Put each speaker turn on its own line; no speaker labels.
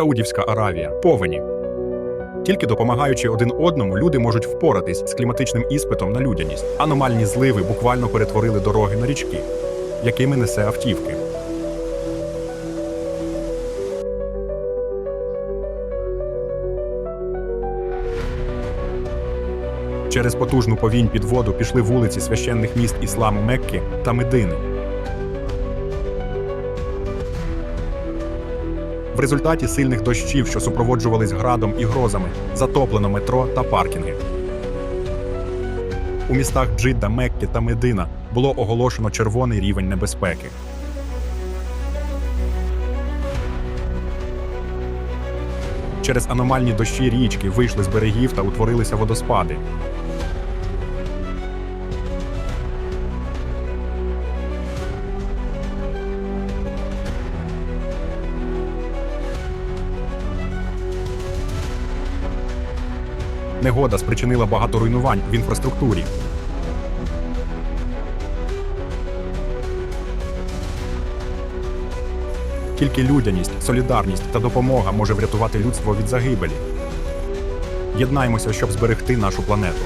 Саудівська Аравія, повені. Тільки допомагаючи один одному, люди можуть впоратись з кліматичним іспитом на людяність. Аномальні зливи буквально перетворили дороги на річки, якими несе автівки. Через потужну повінь під воду пішли вулиці священних міст ісламу Мекки та Медини. В результаті сильних дощів, що супроводжувались градом і грозами, затоплено метро та паркінги. У містах Джидда, Мекки та Медина було оголошено червоний рівень небезпеки. Через аномальні дощі річки вийшли з берегів та утворилися водоспади. Негода спричинила багато руйнувань в інфраструктурі. Тільки людяність, солідарність та допомога може врятувати людство від загибелі. Єднаймося, щоб зберегти нашу планету.